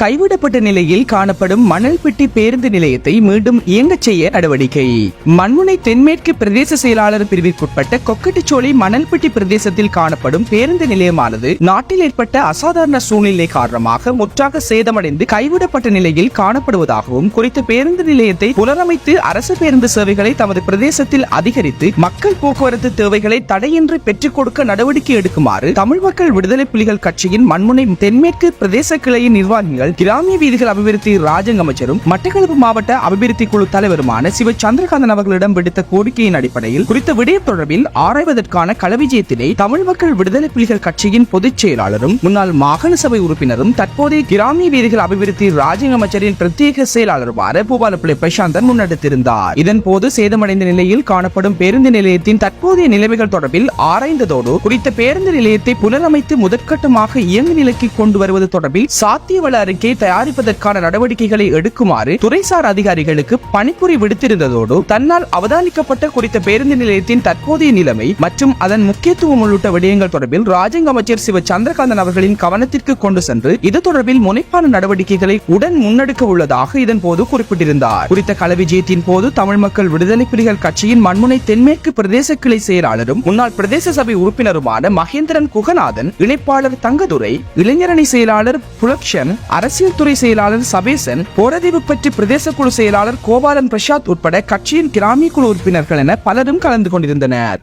கைவிடப்பட்ட நிலையில் காணப்படும் மணல்பெட்டி பேருந்து நிலையத்தை மீண்டும் இயங்கச் செய்ய நடவடிக்கை. மண்முனை தென்மேற்கு பிரதேச செயலாளர் பிரிவிற்குட்பட்ட கொக்கட்டிச்சோலை மணல்பெட்டி பிரதேசத்தில் காணப்படும் பேருந்து நிலையமானது நாட்டில் ஏற்பட்ட அசாதாரண சூழ்நிலை காரணமாக முற்றாக சேதமடைந்து கைவிடப்பட்ட நிலையில் காணப்படுவதாகவும் குறித்த பேருந்து நிலையத்தை புனரமைத்து அரசு பேருந்து சேவைகளை தமது பிரதேசத்தில் அதிகரித்து மக்கள் போக்குவரத்து தேவைகளை தடையின்றி பெற்றுக் கொடுக்க நடவடிக்கை எடுக்குமாறு தமிழ் மக்கள் விடுதலை புலிகள் கட்சியின் மண்முனை தென்மேற்கு பிரதேச கிளையின் நிர்வாகிகள் கிராமிய வீதிகள் அபிவிருத்தி ராஜங்க அமைச்சரும் மட்டக்களப்பு மாவட்ட அபிவிருத்தி குழு தலைவருமான சிவ சந்திரகாந்தன் அவர்களிடம் விடுத்த கோரிக்கையின் அடிப்படையில் குறித்த விடயம் தொடர்பில் ஆராய்வதற்கான களவிஜயத்தினை தமிழ் மக்கள் விடுதலை புலிகள் கட்சியின் பொதுச் செயலாளரும் முன்னாள் மாகாண சபை உறுப்பினரும் தற்போதைய கிராமிய வீதிகள் அபிவிருத்தி ராஜங்க அமைச்சரின் பிரத்யேக செயலாளருமான பூபாலப்பிள்ளை பிரசாந்தன் முன்னெடுத்திருந்தார். இதன் போது சேதமடைந்த நிலையில் காணப்படும் பேருந்து நிலையத்தின் தற்போதைய நிலைமைகள் தொடர்பில் ஆராய்ந்ததோடு குறித்த பேருந்து நிலையத்தை புனரமைத்து முதற்கட்டமாக இயங்கு நிலைக்கு கொண்டு வருவது தொடர்பில் சாத்தியவள அறிக்கை தயாரிப்பதற்கான நடவடிக்கைகளை எடுக்குமாறு துறைசார் அதிகாரிகளுக்கு பணிப்புரி விடுத்திருந்ததோடு தன்னால் அவதானிக்கப்பட்ட குறித்த பேருந்து நிலையத்தின் தற்போதைய நிலைமை மற்றும் அதன் முக்கியத்துவம் உள்ளிட்ட விடயங்கள் தொடர்பில் ராஜங்க அமைச்சர் சிவ சந்திரகாந்தன் அவர்களின் கவனத்திற்கு கொண்டு சென்று இது தொடர்பில் முனைப்பான நடவடிக்கைகளை உடன் முன்னெடுக்க உள்ளதாக இதன் போது குறிப்பிட்டிருந்தார். குறித்த களவிஜயத்தின் போது தமிழ் மக்கள் விடுதலை புலிகள் கட்சியின் மண்முனை தென்மேற்கு பிரதேச கிளை செயலாளரும் முன்னாள் பிரதேச சபை உறுப்பினருமான மகேந்திரன் குகநாதன் இணைப்பாளர் தங்கதுரை இளைஞரணி செயலாளர் புலக்ஷன் அரசியல் துறை செயலாளர் சபேசன் போரதிவு பற்றி பிரதேச குழு செயலாளர் கோபாலன் பிரசாத் உட்பட கட்சியின் கிராமிய குழு உறுப்பினர்கள் என பலரும் கலந்து கொண்டிருந்தனர்.